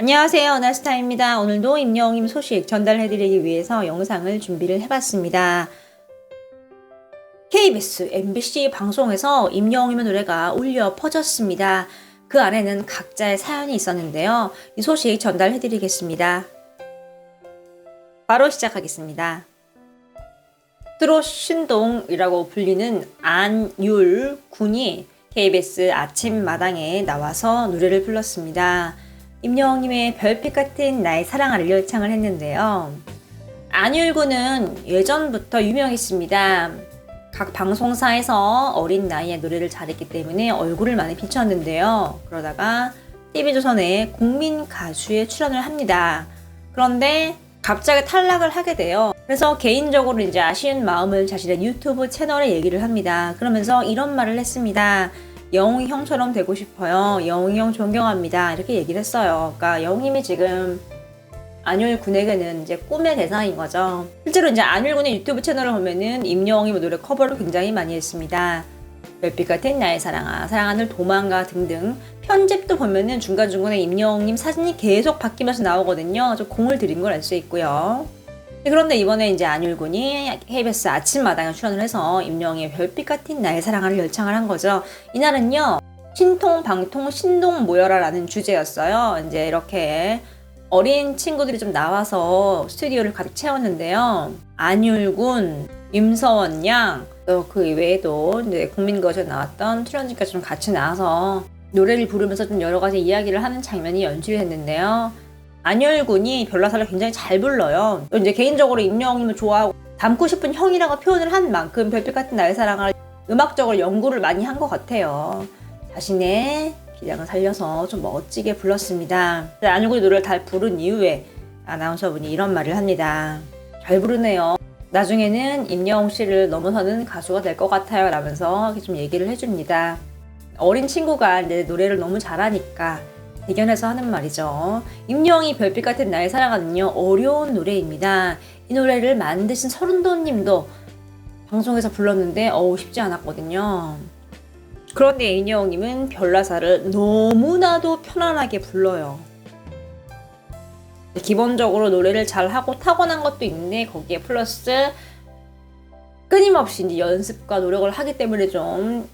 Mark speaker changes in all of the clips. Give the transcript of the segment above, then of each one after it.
Speaker 1: 안녕하세요. 나스타입니다. 오늘도 임영웅님 소식 전달해드리기 위해서 영상을 준비를 해봤습니다. KBS, MBC 방송에서 임영웅님의 노래가 울려 퍼졌습니다. 그 안에는 각자의 사연이 있었는데요. 이 소식 전달해드리겠습니다. 바로 시작하겠습니다. 트롯 신동이라고 불리는 안율 군이 KBS 아침마당에 나와서 노래를 불렀습니다. 임영웅님의 별빛 같은 나의 사랑을 열창을 했는데요. 안율 군은 예전부터 유명했습니다. 각 방송사에서 어린 나이에 노래를 잘했기 때문에 얼굴을 많이 비췄는데요. 그러다가 TV조선에 국민 가수에 출연을 합니다. 그런데 갑자기 탈락을 하게 돼요. 그래서 개인적으로 이제 아쉬운 마음을 자신의 유튜브 채널에 얘기를 합니다. 그러면서 이런 말을 했습니다. 영웅이 형처럼 되고 싶어요. 영웅이 형 존경합니다. 이렇게 얘기를 했어요. 그러니까 영웅님이 지금 안율 군에게는 이제 꿈의 대상인 거죠. 실제로 이제 안율 군의 유튜브 채널을 보면은 임영웅이 뭐 노래 커버를 굉장히 많이 했습니다. 별빛 같은 나의 사랑아, 사랑하늘 도망가 등등 편집도 보면은 중간중간에 임영웅님 사진이 계속 바뀌면서 나오거든요. 좀 공을 들인 걸 알 수 있고요. 네, 그런데 이번에 이제 안율군이 KBS 아침마당에 출연을 해서 임영웅의 별빛 같은 나의 사랑을 열창을 한 거죠. 이날은요, 신통, 방통, 신동 모여라라는 주제였어요. 이제 이렇게 어린 친구들이 좀 나와서 스튜디오를 가득 채웠는데요. 안율군, 임서원 양, 또 그 외에도 이제 국민거제 나왔던 출연진까지 좀 같이 나와서 노래를 부르면서 좀 여러 가지 이야기를 하는 장면이 연출했는데요. 안열군이 별나사를 굉장히 잘 불러요. 이제 개인적으로 임영웅님을 좋아하고 닮고 싶은 형이라고 표현을 한 만큼 별빛 같은 나의 사랑을 음악적으로 연구를 많이 한 것 같아요. 자신의 기량을 살려서 좀 멋지게 불렀습니다. 안열군이 노래를 잘 부른 이후에 아나운서분이 이런 말을 합니다. 잘 부르네요. 나중에는 임영웅 씨를 넘어서는 가수가 될 것 같아요. 라면서 좀 얘기를 해줍니다. 어린 친구가 이제 노래를 너무 잘하니까 대견해서 하는 말이죠. 임영웅이 별빛 같은 나의 사랑은요 어려운 노래입니다. 이 노래를 만드신 서른도님도 방송에서 불렀는데 어우 쉽지 않았거든요. 그런데 임영웅님은 별나사를 너무나도 편안하게 불러요. 기본적으로 노래를 잘하고 타고난 것도 있는데 거기에 플러스 끊임없이 이제 연습과 노력을 하기 때문에 좀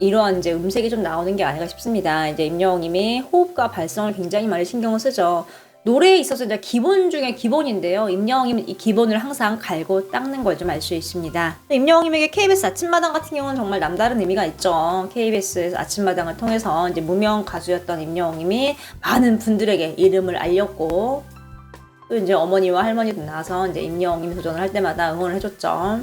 Speaker 1: 이러한 이제 음색이 좀 나오는 게 아닌가 싶습니다. 이제 임영웅님이 호흡과 발성을 굉장히 많이 신경을 쓰죠. 노래에 있어서 이제 기본 중에 기본인데요. 임영웅님은 이 기본을 항상 갈고 닦는 걸 좀 알 수 있습니다. 임영웅님에게 KBS 아침마당 같은 경우는 정말 남다른 의미가 있죠. KBS 아침마당을 통해서 이제 무명 가수였던 임영웅님이 많은 분들에게 이름을 알렸고 또 이제 어머니와 할머니도 나와서 이제 임영웅님이 도전을 할 때마다 응원을 해줬죠.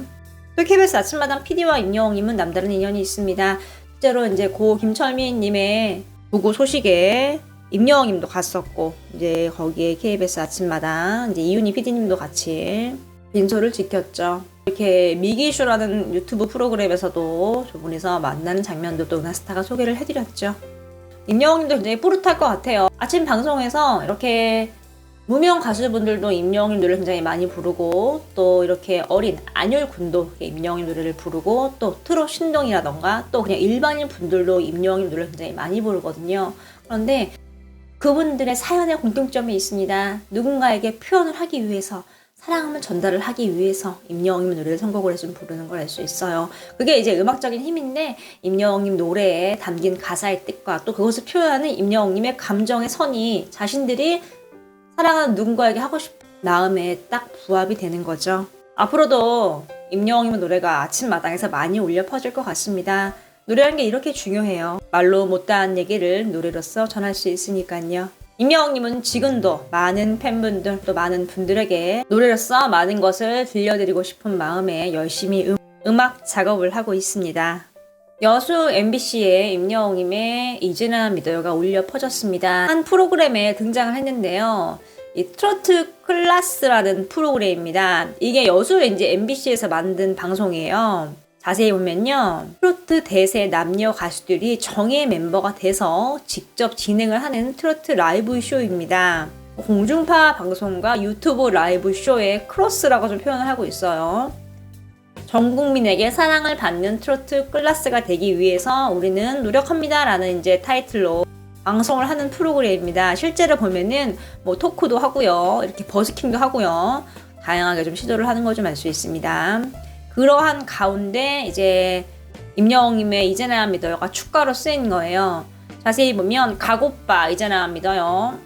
Speaker 1: 또 KBS 아침마당 PD와 임영웅님은 남다른 인연이 있습니다. 실제로 이제 고 김철민님의 부고 소식에 임영웅님도 갔었고 이제 거기에 KBS 아침마당 이제 이윤희 PD님도 같이 빈소를 지켰죠. 이렇게 미기슈라는 유튜브 프로그램에서도 두 분이서 만나는 장면도 또 은하스타가 소개를 해드렸죠. 임영웅님도 굉장히 뿌듯할 것 같아요. 아침 방송에서 이렇게 무명 가수분들도 임영웅 노래를 굉장히 많이 부르고 또 이렇게 어린 안율 군도 임영웅 노래를 부르고 또 트롯 신동이라던가 또 그냥 일반인 분들도 임영웅 노래를 굉장히 많이 부르거든요. 그런데 그분들의 사연에 공통점이 있습니다. 누군가에게 표현을 하기 위해서 사랑함을 전달을 하기 위해서 임영웅님 노래를 선곡을 해서 부르는 걸 알 수 있어요. 그게 이제 음악적인 힘인데 임영웅님 노래에 담긴 가사의 뜻과 또 그것을 표현하는 임영웅님의 감정의 선이 자신들이 사랑하는 누군가에게 하고 싶은 마음에 딱 부합이 되는 거죠. 앞으로도 임영웅님의 노래가 아침마당에서 많이 울려 퍼질 것 같습니다. 노래라는 게 이렇게 중요해요. 말로 못다한 얘기를 노래로서 전할 수 있으니까요. 임영웅님은 지금도 많은 팬분들 또 많은 분들에게 노래로서 많은 것을 들려드리고 싶은 마음에 열심히 음, 악 작업을 하고 있습니다. 여수 MBC의 임영웅님의 이진아 믿어요가 울려 퍼졌습니다. 한 프로그램에 등장을 했는데요. 이 트로트 클래스라는 프로그램입니다. 이게 여수 이제 MBC에서 만든 방송이에요. 자세히 보면요. 트로트 대세 남녀 가수들이 정예 멤버가 돼서 직접 진행을 하는 트로트 라이브 쇼입니다. 공중파 방송과 유튜브 라이브 쇼의 크로스라고 좀 표현을 하고 있어요. 전 국민에게 사랑을 받는 트로트 클래스가 되기 위해서 우리는 노력합니다. 라는 이제 타이틀로 방송을 하는 프로그램입니다. 실제로 보면은 뭐 토크도 하고요. 이렇게 버스킹도 하고요. 다양하게 좀 시도를 하는 걸 좀 알 수 있습니다. 그러한 가운데 이제 임영웅님의 이제나 믿어요가 축가로 쓰인 거예요. 자세히 보면 각오빠 이제나 믿어요.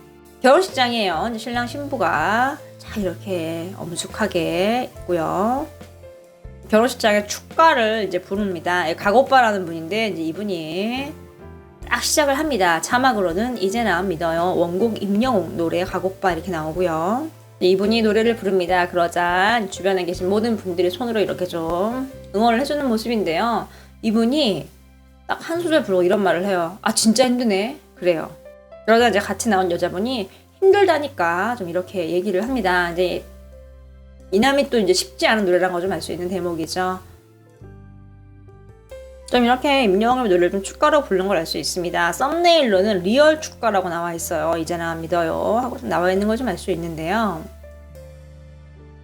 Speaker 1: 결혼식장이에요. 신랑 신부가 자 이렇게 엄숙하게 있고요. 결혼식장에 축가를 이제 부릅니다. 예, 각오빠라는 분인데 이제 이분이 딱 시작을 합니다. 자막으로는 이제 나 믿어요. 원곡 임영웅 노래 각오빠 이렇게 나오고요. 이분이 노래를 부릅니다. 그러자 주변에 계신 모든 분들이 손으로 이렇게 좀 응원을 해주는 모습인데요. 이분이 딱 한 소절 부르고 이런 말을 해요. 아 진짜 힘드네. 그래요. 그러다 이제 같이 나온 여자분이 힘들다니까 좀 이렇게 얘기를 합니다. 이제 이남이 또 이제 쉽지 않은 노래라는 걸 좀 알 수 있는 대목이죠. 좀 이렇게 임영웅의 노래를 좀 축가로 부른 걸 알 수 있습니다. 썸네일로는 리얼 축가라고 나와 있어요. 이제나 믿어요 하고 좀 나와 있는 걸 좀 알 수 있는데요.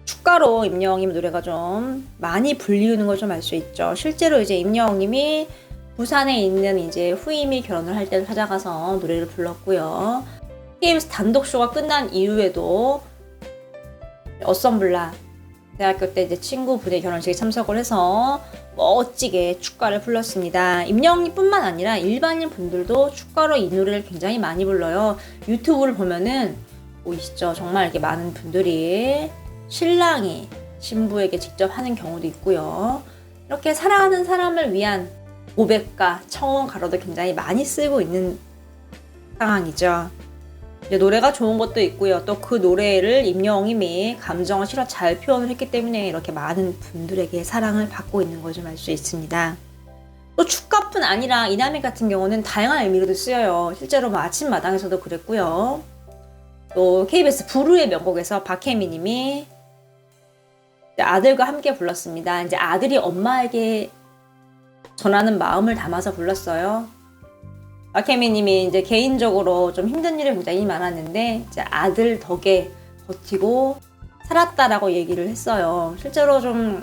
Speaker 1: 축가로 임영웅님 노래가 좀 많이 불리우는 걸 좀 알 수 있죠. 실제로 이제 임영웅님이 부산에 있는 이제 후임이 결혼을 할 때 찾아가서 노래를 불렀고요. KBS 단독 쇼가 끝난 이후에도 어썸블라 대학교 때 이제 친구분의 결혼식에 참석을 해서 멋지게 축가를 불렀습니다. 임영웅뿐만 아니라 일반인 분들도 축가로 이 노래를 굉장히 많이 불러요. 유튜브를 보면은 보이시죠? 정말 이렇게 많은 분들이 신랑이 신부에게 직접 하는 경우도 있고요. 이렇게 사랑하는 사람을 위한 고백과 청혼 가로도 굉장히 많이 쓰고 있는 상황이죠. 이제 노래가 좋은 것도 있고요. 또 그 노래를 임영웅님이 감정을 실어 잘 표현을 했기 때문에 이렇게 많은 분들에게 사랑을 받고 있는 걸 좀 알 수 있습니다. 또 축가뿐 아니라 이남희 같은 경우는 다양한 의미로도 쓰여요. 실제로 뭐 아침마당에서도 그랬고요. 또 KBS 부르의 명곡에서 박혜미 님이 아들과 함께 불렀습니다. 이제 아들이 엄마에게 전하는 마음을 담아서 불렀어요. 박혜미님이 이제 개인적으로 좀 힘든 일이 굉장히 많았는데 이제 아들 덕에 버티고 살았다라고 얘기를 했어요. 실제로 좀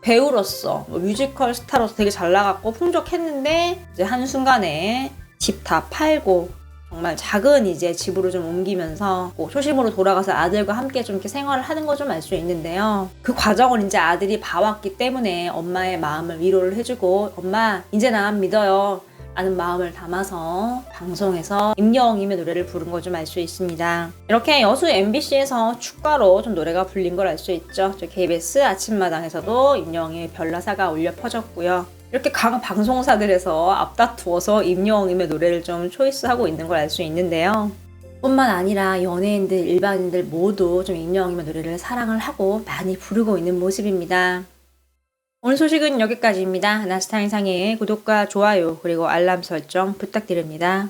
Speaker 1: 배우로서 뭐 뮤지컬 스타로서 되게 잘 나갔고 풍족했는데 이제 한 순간에 집 다 팔고 정말 작은 이제 집으로 좀 옮기면서 뭐 초심으로 돌아가서 아들과 함께 좀 이렇게 생활을 하는 거 좀 알 수 있는데요. 그 과정을 이제 아들이 봐왔기 때문에 엄마의 마음을 위로를 해주고 엄마 이제 나 믿어요. 라는 마음을 담아서 방송에서 임영웅님의 노래를 부른 걸 좀 알 수 있습니다. 이렇게 여수 MBC에서 축가로 좀 노래가 불린 걸 알 수 있죠. 저 KBS 아침마당에서도 임영웅의 별나사가 울려 퍼졌고요. 이렇게 각 방송사들에서 앞다투어서 임영웅님의 노래를 좀 초이스하고 있는 걸 알 수 있는데요. 뿐만 아니라 연예인들, 일반인들 모두 좀 임영웅님의 노래를 사랑을 하고 많이 부르고 있는 모습입니다. 오늘 소식은 여기까지입니다. 나스타인상의 구독과 좋아요 그리고 알람 설정 부탁드립니다.